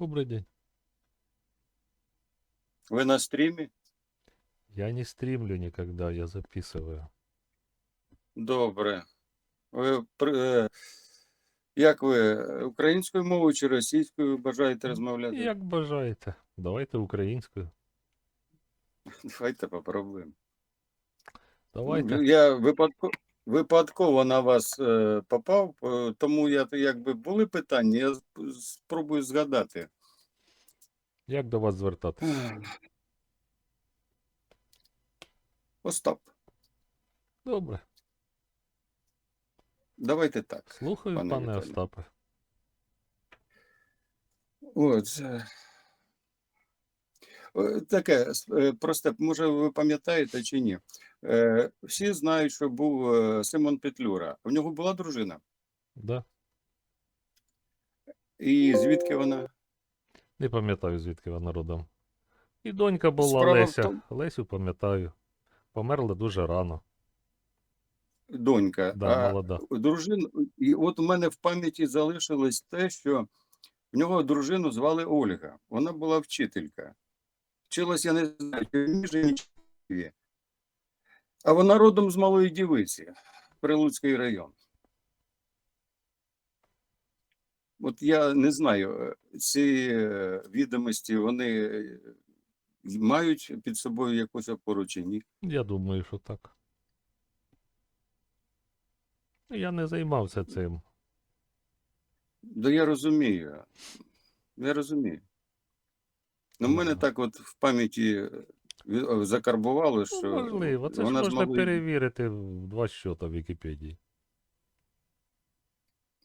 Добрый день. Ви на стрімі? Я не стримлю никогда, я записываю. Добре. Ви, е, як ви, українською мовою чи російською бажаєте розмовляти? Як бажаєте. Давайте українською. Давайте попробуємо. Давайте. Ну, Я випадко, випадково на вас е, попав, е, тому я якби були питання, я спробую згадати. Як до вас звертатися? Остап, Добре. давайте так. Слухаю, Пане пане. Остапе. От. е, Таке, е, просто, може, ви пам'ятаєте чи ні? Е, Всі знають, що був Симон Петлюра. У нього була дружина. Да. І звідки вона? Не пам'ятаю, звідки вона родом. І донька була Справа в Леся. тому- Лесю пам'ятаю. Померла дуже рано. Донька. Да, а молода. дружин, і от у мене в пам'яті залишилось те, що в нього дружину звали Ольга. Вона була вчителька. Вчилась, я не знаю, чи в Ніжині, чи в Києві. А вона родом з Малої Дівиці, Прилуцький район. От я не знаю, е, ці е, відомості вони е, мають під собою якусь опору чи ні. Я думаю, що так. Я не займався цим. Да я розумію. Я розумію. Ну, в мене так от в пам'яті закарбувало, Ну, що можливо, це ж можна малої- перевірити в два щота в Вікіпедії.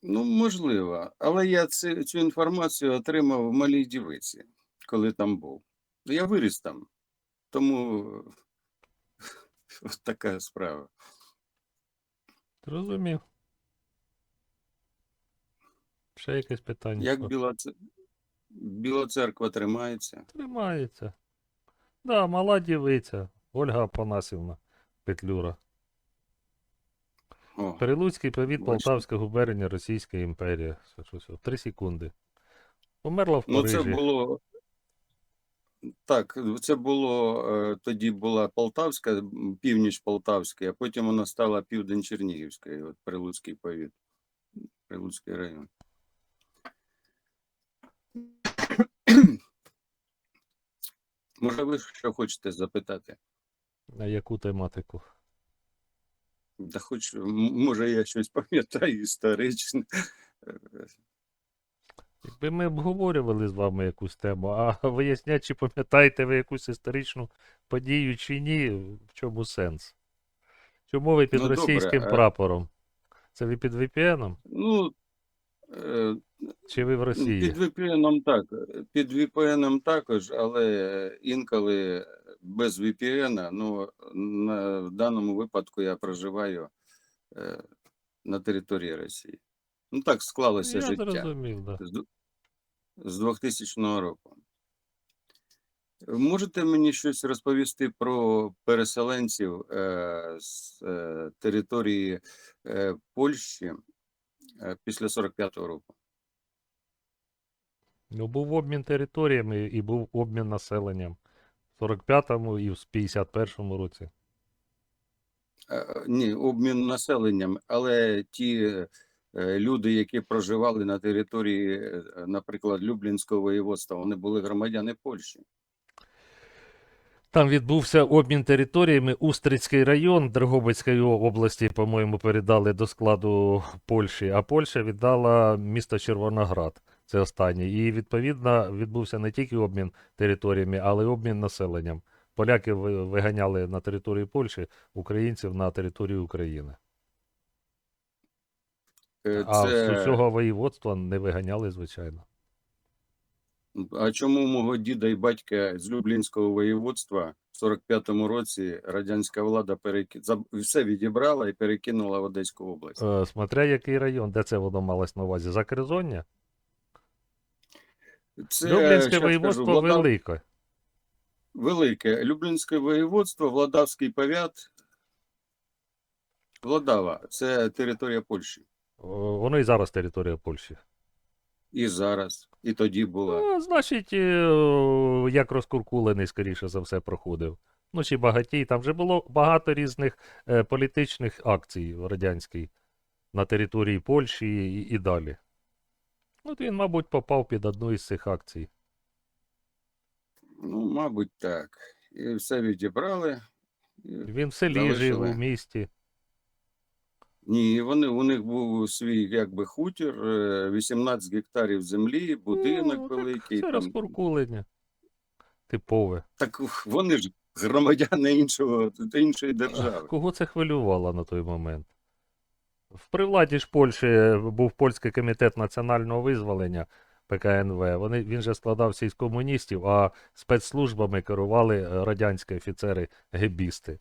Ну, можливо. Але я цю, цю інформацію отримав в малій дівиці, коли там був. Я виріс там. Тому от така справа. Зрозумів. Ще якесь питання? Як Біла, Біла церква тримається? Тримається. Да, мала дівиця. Ольга Апанасівна Петлюра. О, повіт Бачите. Полтавська губернія Російська імперія. Три секунди. Померла в ну, це було. Так, це було е, тоді була Полтавська, північ Полтавська, а потім вона стала південь Чернігівська, от Прилуцький повіт, Прилуцький район. Може, ви що хочете запитати? На яку тематику? Да хоч, може, я щось пам'ятаю історичне. Якби ми обговорювали з вами якусь тему, а вияснять, чи пам'ятаєте ви якусь історичну подію чи ні, в чому сенс? Чому ви під Ну, добре, російським а- прапором? Це ви під VPN Ну, чи ви в Росії? Під VPN так, під VPN також, але інколи без VPN, ну, на, в даному випадку я проживаю е, на території Росії. Ну так склалося Я життя зрозумів, да. з, з 2000 року. Можете мені щось розповісти про переселенців е, з е, території е, Польщі після 45-го року? Ну, був обмін територіями і був обмін населенням в 45-му і в 51-му році. Е, Ні, обмін населенням, але ті е, люди, які проживали на території, е, наприклад, Люблінського воєводства, вони були громадяни Польщі. Там відбувся обмін територіями. Устрицький район Дрогобицької області, по-моєму, передали до складу Польщі, а Польща віддала місто Червоноград. Це останнє. І відповідно відбувся не тільки обмін територіями, але й обмін населенням. Поляки виганяли на територію Польщі, українців на територію України. Е, А з усього воєводства не виганяли, звичайно. А чому мого діда і батька з Люблінського воєводства в 45-му році радянська влада переки... все відібрала і перекинула в Одеську область? Е, смотря який район, де це воно малось на увазі? Закризоння? Це, Люблінське воєводство скажу, Влада- велике. велике. Люблінське воєводство, Владавський повят, Владава, це територія Польщі. Воно і зараз територія Польщі. І зараз, і тоді була. Ну, значить, е, як розкуркулений, скоріше за все, проходив. Ну, чи багатій. Там вже було багато різних е, політичних акцій в радянській на території Польщі і, і далі. От він, мабуть, попав під одну із цих акцій. Ну, мабуть, так. І все відібрали. І- Він в селі жив у місті. Ні, вони, у них був свій якби хутір, е, 18 гектарів землі, будинок Ну, так великий. Це там. розкуркулення. Типове. Так вони ж громадяни іншого, іншої держави. Кого це хвилювало на той момент? В привладі ж Польщі був польський комітет національного визволення ПКНВ. Вони, він же складався із комуністів, а спецслужбами керували е, радянські офіцери гебісти.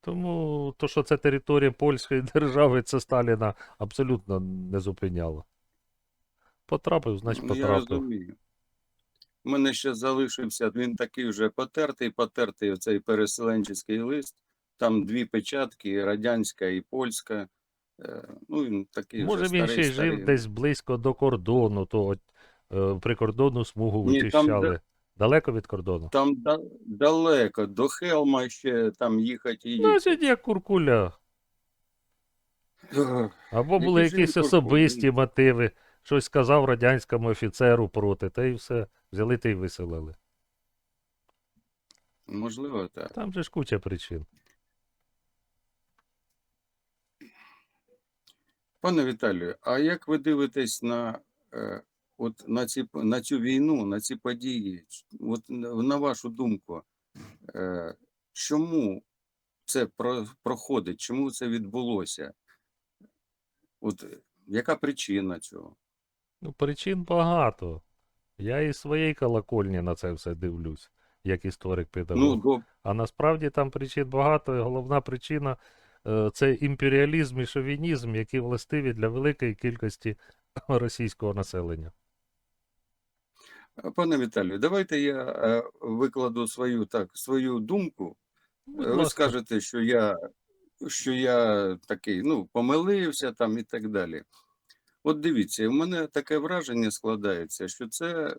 Тому то, що це територія польської держави, це Сталіна абсолютно не зупиняло. Потрапив, значить Ну, я розумію. У мене ще залишився, він такий вже потертий, потертий оцей переселенчий лист. Там дві печатки, радянська і польська. Е, Ну, він такий Може, вже він старий, ще й жив старий. десь близько до кордону, то от, е, прикордонну смугу Ні, там вичищали. де- Далеко від кордону? Там да- далеко, до Хелма ще там їхати і Значить, як куркуля. Або були якісь особисті мотиви, щось сказав радянському офіцеру проти, та й все. Взяли та й виселили. Можливо, так. Там же ж куча причин. Пане Віталію, а як ви дивитесь на, е, от, на, ці, на цю війну, на ці події? От, на вашу думку, е, чому це про, проходить? Чому це відбулося? От, яка причина цього? Ну, причин багато. Я із своєї колокольні на це все дивлюсь, як історик педагог. Ну, до, А насправді там причин багато, і головна причина е, це імперіалізм і шовінізм, які властиві для великої кількості російського населення. Пане Віталію, давайте я е, викладу свою, так, свою думку. Ви скажете, що я, що я такий, ну, помилився там і так далі. От дивіться, у мене таке враження складається, що це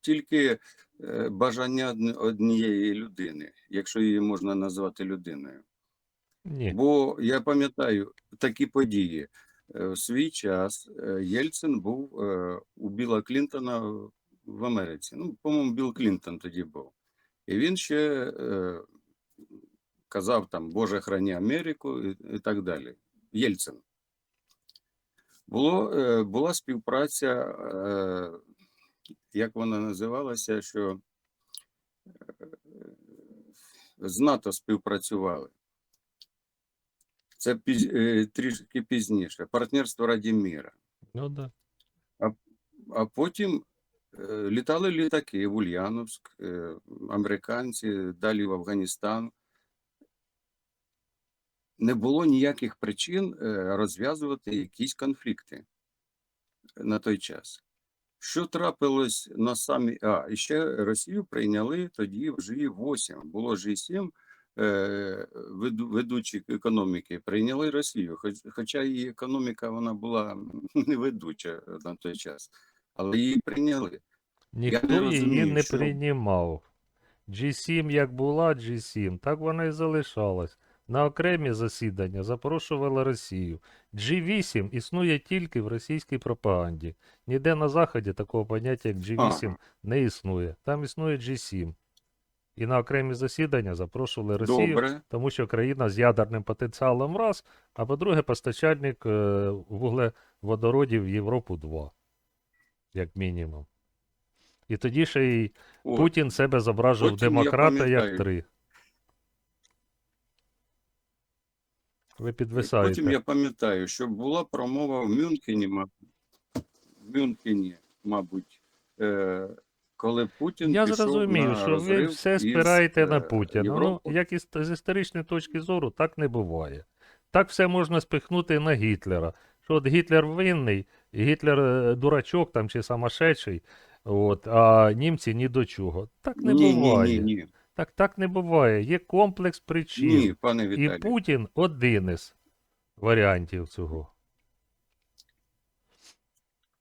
тільки е, бажання однієї людини, якщо її можна назвати людиною. Ні. Бо я пам'ятаю такі події. Е, В свій час е, Єльцин був е, у Біла Клінтона в Америці. Ну, по-моєму, Білл Клінтон тоді був. І він ще е, казав там Боже храні Америку і, і так далі. Єльцин. Було, е, була співпраця, е, як вона називалася, що е, з НАТО співпрацювали. Це піз, е, трішки пізніше. Партнерство раді міра. Ну да. А потім е, літали літаки в Ульяновськ, е, американці, далі в Афганістан. Не було ніяких причин е, розв'язувати якісь конфлікти на той час. Що трапилось на самі. А, і ще Росію прийняли тоді в G8. Було G7, е, ведучі економіки прийняли Росію. Хоч, хоча її економіка вона була не ведуча на той час, але її прийняли. Ніхто не її не що- приймав. G7 як була G7, так вона і залишалась. На окремі засідання запрошувала Росію. G8 існує тільки в російській пропаганді. Ніде на Заході такого поняття, як G8, Ага. не існує. Там існує G7. І на окремі засідання запрошували Росію, Добре. тому що країна з ядерним потенціалом раз, а по-друге, постачальник е, вуглеводородів в Європу 2, як мінімум. І тоді ще й О, Путін себе зображував демократа як три. Ви підвисаєте. Потім я пам'ятаю, що була промова в Мюнхені, мабуть, в Мюнхені, мабуть, е, коли Путін Я зрозумів, що ви все із, спираєте на е, Путіна. Ну, як із, з історичної точки зору, так не буває. Так все можна спихнути на Гітлера. Що от Гітлер винний, Гітлер е, дурачок там чи самошедший, от, а німці ні до чого. Так не ні, ні, буває. ні, ні, Так, так не буває. Є комплекс причин. ні, пане І Путін один із варіантів цього.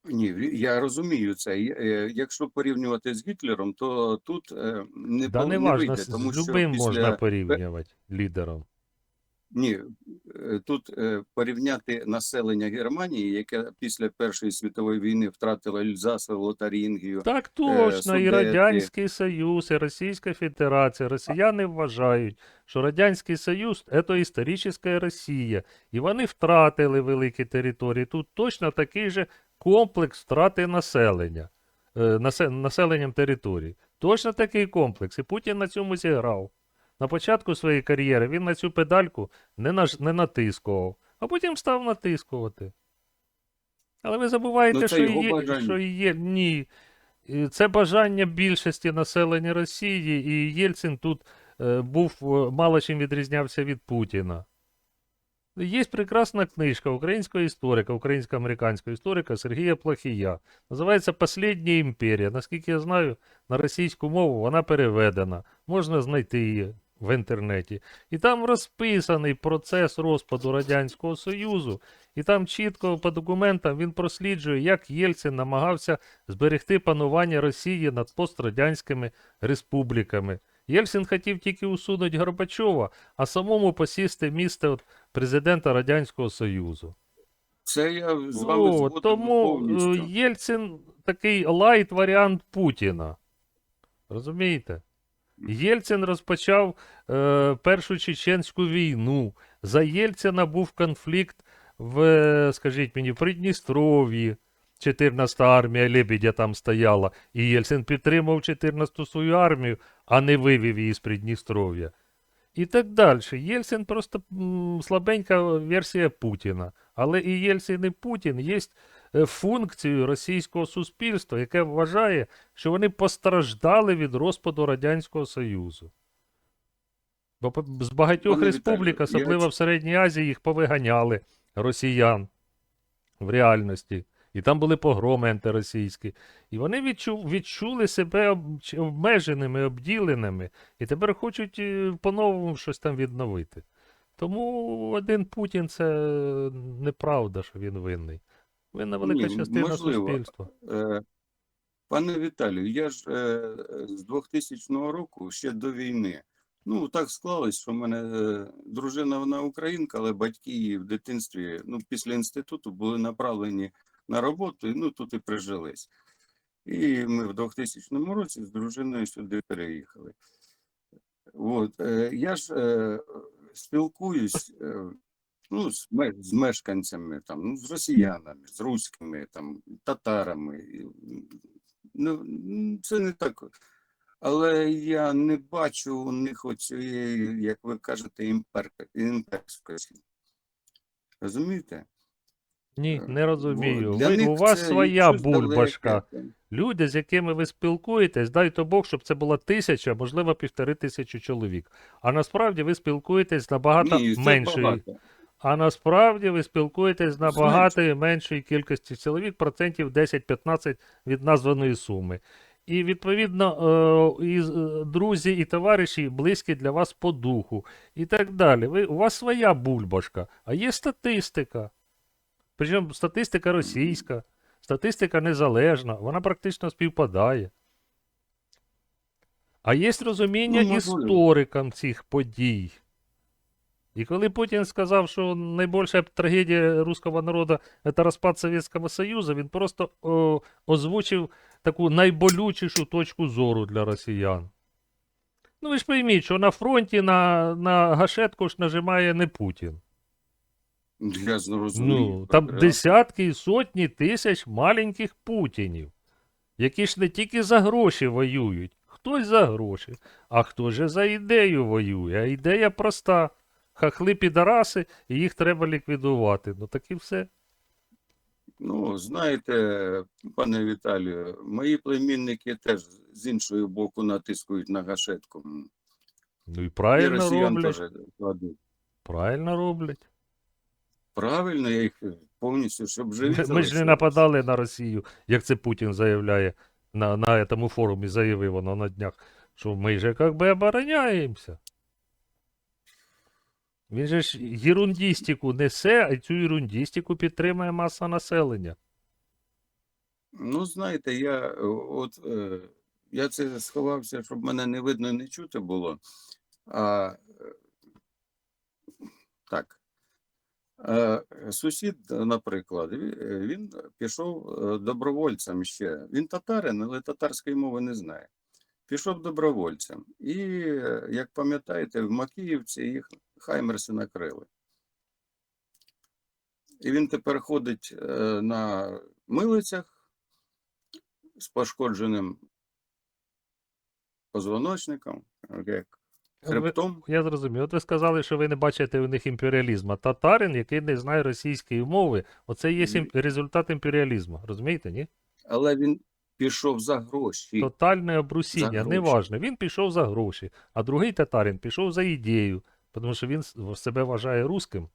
Ні, я розумію це. Е, Якщо порівнювати з Гітлером, то тут е, не, Да не не важно, вийде, з, тому з що любим після... можна порівнювати лідером. Ні, е, тут е, порівняти населення Германії, яке після Першої світової війни втратило Ельзас, Лотарінгію. Так точно, і Радянський Союз, і Російська Федерація. Росіяни вважають, що Радянський Союз це історична Росія. І вони втратили великі території. Тут точно такий же комплекс втрати населення, е, насе- населенням територій. Точно такий комплекс. І Путін на цьому зіграв. На початку своєї кар'єри він на цю педальку не, наж... не натискував, а потім став натискувати. Але ви забуваєте, Ну, що, є, що є. Ні. Це бажання більшості населення Росії, і Єльцин тут е, був е, мало чим відрізнявся від Путіна. Є прекрасна книжка українського історика, українсько-американського історика Сергія Плохія. Називається Послідня імперія. Наскільки я знаю, на російську мову вона переведена. Можна знайти її в інтернеті. І там розписаний процес розпаду Радянського Союзу, і там чітко по документам він просліджує, як Єльцин намагався зберегти панування Росії над пострадянськими республіками. Єльцин хотів тільки усунути Горбачова, а самому посісти місце от президента Радянського Союзу. Це я з вами О, тому повністю. е, Єльцин такий лайт варіант Путіна. Розумієте? Єльцин розпочав е, Першу Чеченську війну. За Єльцина був конфлікт в, е, скажіть мені, в Придністров'ї. 14-та армія Лебедя там стояла, і Єльцин підтримав 14-ту свою армію, а не вивів її з Придністров'я. І так далі. Єльцин просто м, слабенька версія Путіна. Але і Єльцин, і Путін є е, функцією російського суспільства, яке вважає, що вони постраждали від розпаду Радянського Союзу. Бо з багатьох Пане республік, Віталію, особливо в Середній Азії, їх повиганяли росіян в реальності. І там були погроми антиросійські. І вони відчу, відчули себе об, обмеженими, обділеними, і тепер хочуть е, по-новому щось там відновити. Тому один Путін це неправда, що він винний. Винна велика Ні, частина можливо. суспільства. Е, Пане Віталію, я ж е, з 2000 року ще до війни. Ну, так склалось, що в мене е, дружина вона українка, але батьки її в дитинстві, ну, після інституту були направлені на роботу, і ну тут і прижились. І ми в 2000 році з дружиною сюди переїхали. От, е, я ж е, спілкуюсь е, ну, з, з мешканцями, там, ну, з росіянами, з руськими, там, татарами. Ну, це не так. Але я не бачу у них оцієї, як ви кажете, імперка- імперськості. Розумієте? Ні, не розумію. Ви, у вас своя далеке, бульбашка. Люди, з якими ви спілкуєтесь, дай то Бог, щоб це була тисяча, можливо, півтори тисячі чоловік. А насправді ви спілкуєтесь набагато Ні, це меншої. багато. А насправді ви спілкуєтесь з набагато меншої кількості чоловік, процентів 10-15 від названої суми. І відповідно е, і, е, друзі і товариші близькі для вас по духу і так далі. Ви, у вас своя бульбашка, а є статистика. Причому статистика російська, статистика незалежна, вона практично співпадає. А є розуміння Ну, історикам цих подій. І коли Путін сказав, що найбільша трагедія руського народу це розпад Совєтського Союзу, він просто о, озвучив таку найболючішу точку зору для росіян. Ну ви ж пойміть, що на фронті на, на гашетку ж нажимає не Путін. Я зрозумію. Ну, там прекрасно. десятки і сотні тисяч маленьких путінів, які ж не тільки за гроші воюють, хтось за гроші, а хто же за ідею воює. А ідея проста. Хахли підараси, і їх треба ліквідувати. Ну так і все. Ну, знаєте, пане Віталію, мої племінники теж з іншого боку натискують на гашетку. Ну і І правильно росіян роблять. теж кладуть. Правильно роблять. Правильно, я їх повністю, щоб живі Ми, ми ж не нападали на Росію, як це Путін заявляє на, на цьому форумі, заявив воно на днях, що ми же як би обороняємося. Він же ж єрундістику несе, а цю єрундістику підтримує маса населення. Ну, знаєте, я от е, я це сховався, щоб мене не видно і не чути було. А так. Е, Сусід, наприклад, він пішов е, добровольцем ще. Він татарин, але татарської мови не знає. Пішов добровольцем. І, як пам'ятаєте, в Макіївці їх хаймерси накрили. І він тепер ходить е, на милицях з пошкодженим позвоночником, як Ви- хребтом. Я зрозумів. От ви сказали, що ви не бачите у них імперіалізму. Татарин, який не знає російської мови, оце є ім- результат імперіалізму. Розумієте, ні? Але він пішов за гроші. Тотальне обрусіння, неважно. Він пішов за гроші, а другий татарин пішов за ідею, тому що він себе вважає русским,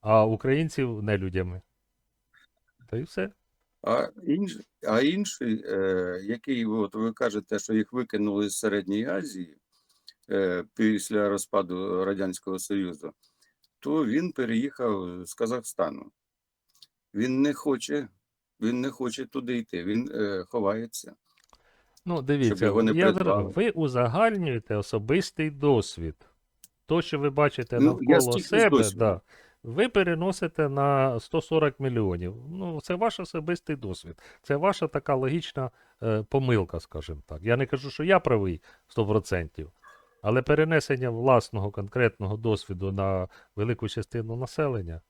а українців нелюдями. Та й все. А, інш, а інший, е, який от ви кажете, що їх викинули з Середньої Азії е, після розпаду Радянського Союзу, то він переїхав з Казахстану. Він не хоче, він не хоче туди йти, він е, ховається. Ну, дивіться, його не я ви узагальнюєте особистий досвід. То, що ви бачите Ну, навколо себе, да, ви переносите на 140 мільйонів. Ну, це ваш особистий досвід. Це ваша така логічна е, помилка, скажімо так. Я не кажу, що я правий 100%. Але перенесення власного конкретного досвіду на велику частину населення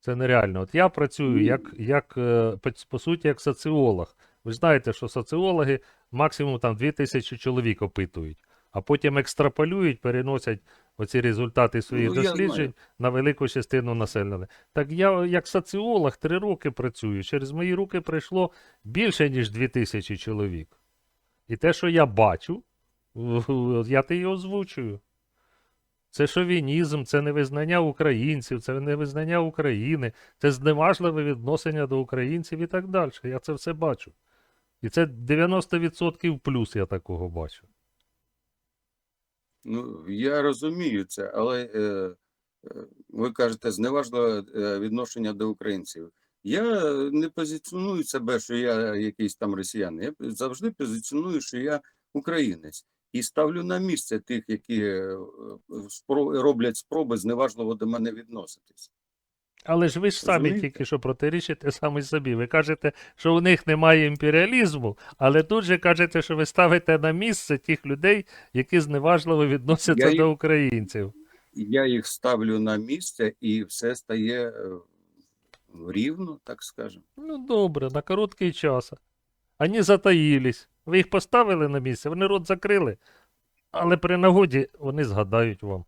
це нереально. От я працюю як, як е, по, по суті, як соціолог. Ви знаєте, що соціологи максимум там 2000 чоловік опитують, а потім екстраполюють, переносять оці результати своїх Ну, досліджень на велику частину населення. Так я як соціолог три роки працюю. Через мої руки прийшло більше, ніж 2000 чоловік. І те, що я бачу, я те й озвучую. Це шовінізм, це невизнання українців, це невизнання України, це зневажливе відношення до українців і так далі. Я це все бачу. І це 90% плюс я такого бачу. Ну, я розумію це, але е, е, ви кажете, зневажливе е, відношення до українців. Я не позиціоную себе, що я якийсь там росіянин. Я завжди позиціоную, що я українець. І ставлю на місце тих, які е, роблять спроби зневажливо до мене відноситись. Але ж ви ж самі Розумієте? тільки що протирічите самі собі. Ви кажете, що у них немає імперіалізму, але тут же кажете, що ви ставите на місце тих людей, які зневажливо відносяться Я їх- до українців. Я їх ставлю на місце, і все стає е, рівно, так скажемо. Ну добре, на короткий час. Вони затаїлись. Ви їх поставили на місце, вони рот закрили, але при нагоді вони згадають вам.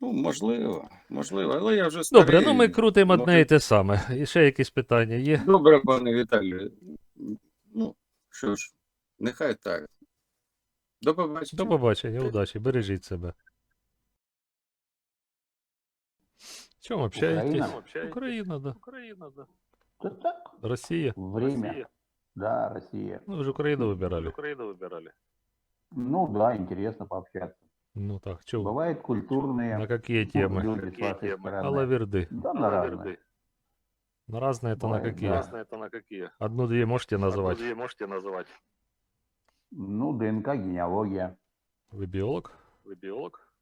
Ну, можливо, можливо, але я вже старий. Добре, ну ми крутимо одне може- і те саме. І ще якісь питання є. Добре, пане Віталію. Ну, що ж, нехай так. До побачення. До побачення, удачі, бережіть себе. Чому общаєтесь? Украина? Україна, да. Україна, да. Да так, Росія. время. Да, Россия. Ну, ви ж Україну вибирали. Украину выбирали. Ну да, интересно пообщаться. Ну так, чого? Бывают культурные На какие темы? люди с Какие вашей темы? стороны. Алаверды. Да, на разные. На разные это на какие? Разные это на какие? Одну-две можете назвать? Одну-две можете называть? Ну, ДНК, генеалогия. Вы биолог? Вы биолог?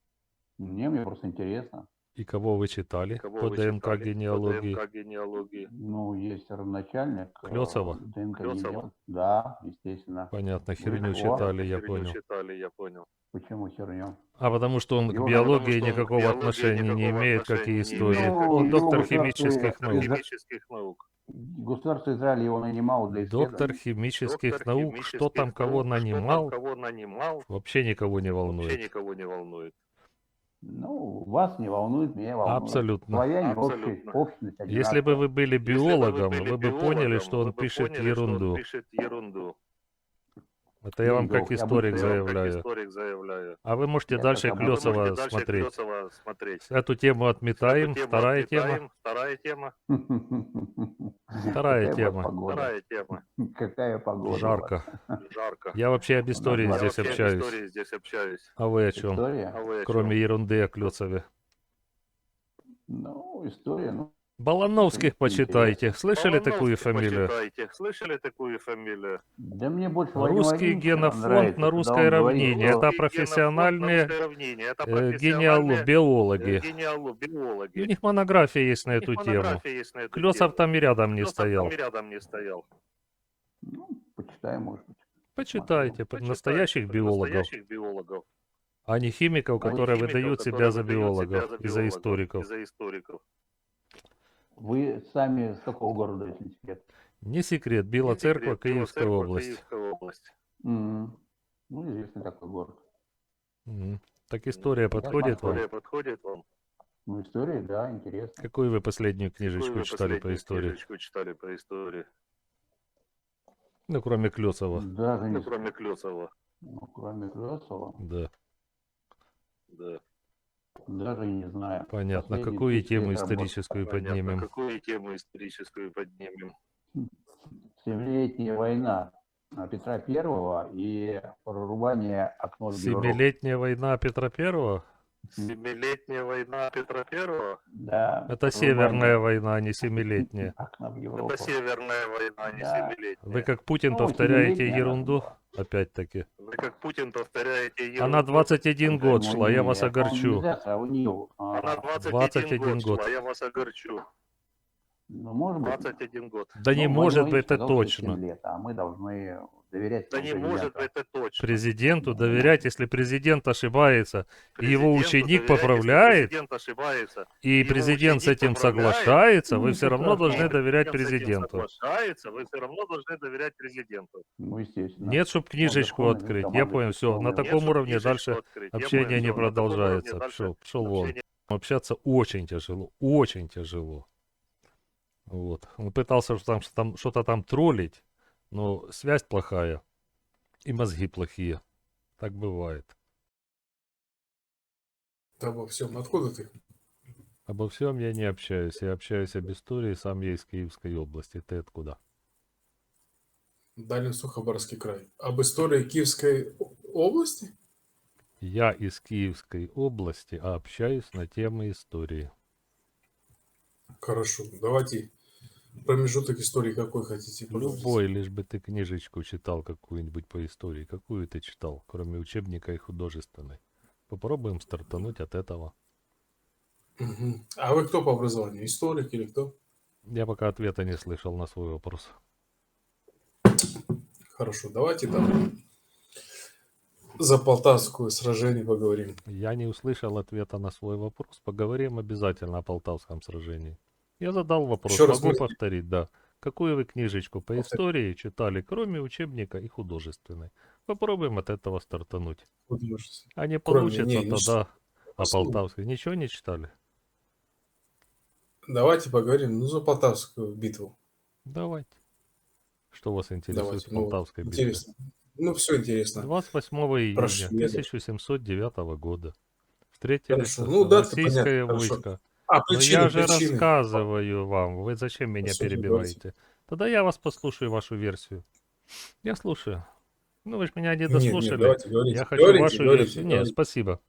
Мне, мне просто интересно. И кого вы читали Кого по вы ДНК читали? генеалогии? По ДНК генеалогии. Ну, есть родоначальник. э, Клёцова? ДНК Клёцова? Да, естественно. Понятно, херню что? читали, я Херню понял. читали, я понял. Почему херню? А потому что он к Его- биологии потому к никакого биологии отношения не никакого имеет, как и не истории. имеет. Он Ну, доктор химических наук. Химических наук. Государство Израиль его нанимал для Доктор исследований. химических Доктор наук, химических что там кого наук, что там нанимал, кого нанимал, вообще никого не вообще волнует. никого не волнует. Ну, вас не волнует, меня волнует. Абсолютно. Славяне, Абсолютно. общий- общность Если бы вы были Если бы вы биологом, были вы бы поняли, биологом, что он вы бы пишет поняли, что он ерунду. пишет ерунду. Это я вам как историк Я как заявляю. историк заявляю. А вы можете Я дальше можете Клёсова дальше смотреть. Клёсова смотреть. Эту тему отметаем. Эту тему Вторая тема. отметаем. Вторая тема. Вторая Какая у вас тема. погода? Вторая тема. Какая погода? Жарко. Жарко. Я вообще об истории здесь общаюсь. истории здесь общаюсь. А вы о чем? А Кроме ерунды о Клёцове. Ну, история, ну, Балановских почитайте. Слышали такую фамилию? Почитайте. Слышали такую фамилию? Да мне больше Русский генофонд на русское равнение. Это э, профессиональные генеалог-биологи. Э, У них монография есть на эту тему. Клесов там и рядом не стоял. Ну, почитаем, может быть. Почитайте настоящих биологов а не химиков, а которые выдают себя за биологов. И за историков. Вы сами с какого города, если не секрет? Не секрет, Била Не Церква, секрет, Белая Киевская Церковь, область. Киевская область. М, Ну, известный такой город. Мгм. Так история подходит вам? История подходит вам? Ну, история, да, интересно. Какую вы последнюю Какую книжечку вы читали по последнюю истории? книжечку читали по истории? Ну, кроме Клёсова. Даже не Ну, кроме Клёсова. ну, кроме Клёсова, Да, Да. Даже не знаю. понятно. Последний Какую тему историческую Понятно. поднимем? Какую тему историческую поднимем? Семилетняя война а, Петра Первого и прорубание Европу. Семилетняя война Петра Первого? Семилетняя война Петра Первого? Да. Это Северная война, а не семилетняя. Окна в Европу. Это Северная война, а не Да. семилетняя. Вы как Путин Ну, повторяете ерунду, она опять-таки. Вы как Путин повторяете ерунду. Она 21 год Ну, шла, я вас по-моему, огорчу. сравнивать. А, Она 21, 21 год, шла, я вас огорчу. ну, может быть. 21 год. Да не может быть, это точно. лет, а мы должны доверять Да не может это точно. Президенту доверять, если президент ошибается, и его ученик поправляет, Президент ошибается. и его президент с этим соглашается, ну, вы все равно должны доверять президенту. соглашается, вы все равно должны доверять президенту. Ну, естественно. Нет, чтобы книжечку открыть. Я понял, все, на таком уровне дальше общение понял, не продолжается. Пшел, вон. Общаться очень тяжело, очень тяжело. Вот. Он пытался что там, что там, что-то там троллить, но связь плохая и мозги плохие. Так бывает. Обо всем. Откуда ты? Обо всем я не общаюсь. Я общаюсь об истории, сам я из Киевской области. Ты откуда? Дальний Сухобарский край. Об истории Киевской области? Я из Киевской области, а общаюсь на темы истории. Хорошо. Давайте промежуток истории какой хотите поговорить? Любой, лишь бы ты книжечку читал какую-нибудь по истории. Какую ты читал, кроме учебника и художественной? Попробуем стартануть от этого. А вы кто по образованию? Историк или кто? Я пока ответа не слышал на свой вопрос. Хорошо. Давайте там за Полтавское сражение поговорим. Я не услышал ответа на свой вопрос. Поговорим обязательно о Полтавском сражении. Я задал вопрос, Еще раз могу вы- повторить, да. Какую вы книжечку по истории читали, кроме учебника и художественной? Попробуем от этого стартануть. А не Кроме- получится, не, не тогда о Послушай, Полтавской. Ничего не читали? Давайте поговорим ну, за Полтавскую битву. Давайте. Что вас интересует Давайте. в Ну, Полтавской битве? интересно. Ну, все интересно. 28 июня Прошу, я- 1709 года встретились Хорошо. Ну, дата российское понятна, хорошо. А, Но причины, я же причины. рассказываю вам. Вы зачем меня Послушай, перебиваете? Тогда я вас послушаю, вашу версию. Я слушаю. Ну, вы же меня не Нет, нет, дослушали. давайте говорите. я хочу Говорите, вашу говорите, версию. Нет, говорите. спасибо.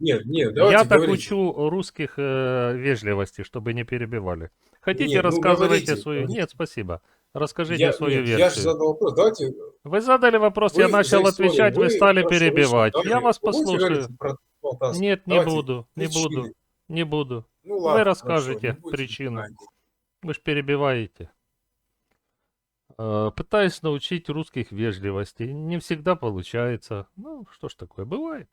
Нет, нет, давайте я так говорите. учу русских э, вежливости, чтобы не перебивали. Хотите, Нет, ну, рассказывайте говорите, свою. говорите. Нет, спасибо. Расскажите Я, свою нет, я версию. же задал вопрос. Давайте. Вы задали вопрос, вы я за начал историю, отвечать, вы, стали хорошо, перебивать. вышли. я Давайте, вас вы будете послушаю. говорить про Полтавск? Нет, не Давайте, буду, не причины. буду, не буду. Ну, Вы ладно, расскажете хорошо, причину. Вы же перебиваете. Э, Пытаюсь научить русских вежливости. Не всегда получается. Ну, что ж такое, бывает.